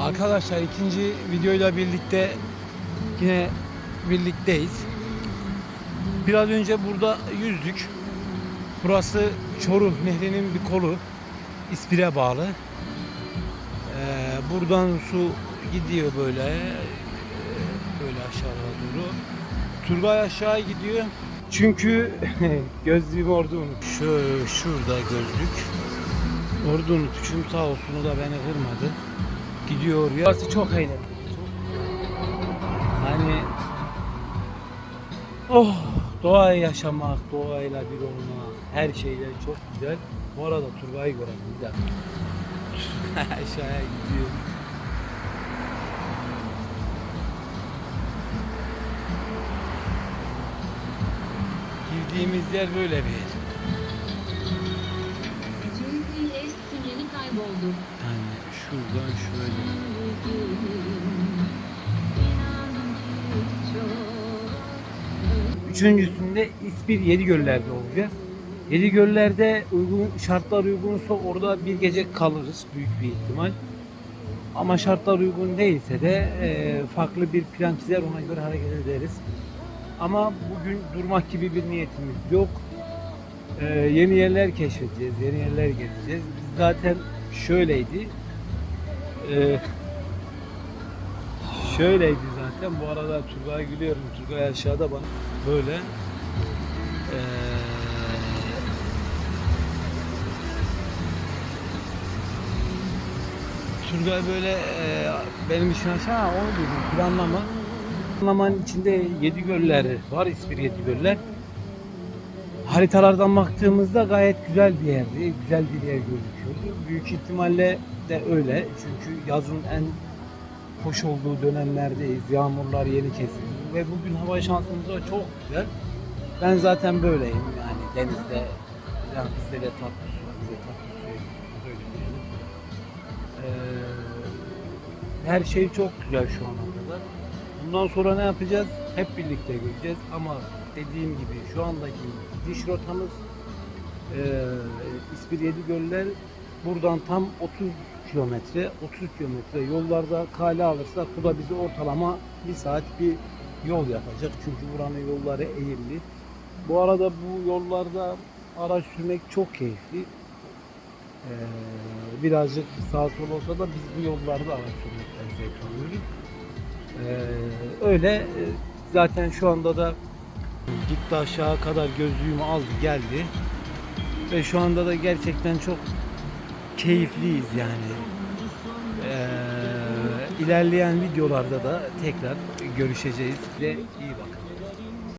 Arkadaşlar ikinci videoyla birlikte yine birlikteyiz. Biraz önce burada yüzdük. Burası Çoruh Nehri'nin bir kolu. İspire bağlı. Ee, buradan su gidiyor böyle. Böyle aşağıya doğru. Turgay aşağı gidiyor. Çünkü gözlüğümü orada unut. Şu şurada gözlük. Orada unutmuşum sağ olsun o da beni kırmadı. Gidiyor. Burası çok eğlenceli. Hani oh doğayı yaşamak, doğayla bir olmak, her şeyle çok güzel. Bu arada Turgay'ı görelim bir dakika. Aşağıya gidiyor. Girdiğimiz yer böyle bir yer. GPS sinyali kayboldu. Şuradan şöyle. Üçüncüsünde İspir Yedigöller'de olacağız. Yedigöller'de uygun şartlar uygunsa orada bir gece kalırız büyük bir ihtimal. Ama şartlar uygun değilse de e, farklı bir plan çizer ona göre hareket ederiz. Ama bugün durmak gibi bir niyetimiz yok. E, yeni yerler keşfedeceğiz, yeni yerler gezeceğiz. Biz zaten şöyleydi. E, şöyleydi zaten. Bu arada Turgay'a gülüyorum. Turgay aşağıda bana böyle e, Turgay böyle e, benim için aşağı onu dedim planlama. Planlamanın içinde yedi göller var. İspir yedi göller. Haritalardan baktığımızda gayet güzel bir yerdi. Güzel bir yer gözüküyordu. Büyük ihtimalle de öyle. Çünkü yazın en hoş olduğu dönemlerdeyiz. Yağmurlar yeni kesildi. Ve bugün hava şansımız da çok güzel. Ben zaten böyleyim yani denizde. Yani bizde de tatlı su. Bize tatlı su. Ee, her şey çok güzel şu ana kadar. Bundan sonra ne yapacağız? Hep birlikte göreceğiz ama dediğim gibi şu andaki diş rotamız e, İspir Yedigöller buradan tam 30 kilometre 30 kilometre yollarda kale alırsak bu da bize ortalama bir saat bir yol yapacak. Çünkü buranın yolları eğimli. Bu arada bu yollarda araç sürmek çok keyifli. Ee, birazcık sağ sol olsa da biz bu yollarda araç sürmekten zevk alıyoruz. Ee, öyle e, zaten şu anda da gitti aşağı kadar gözlüğümü aldı geldi ve şu anda da gerçekten çok keyifliyiz yani. Ee, ilerleyen videolarda da tekrar görüşeceğiz ve iyi bakın.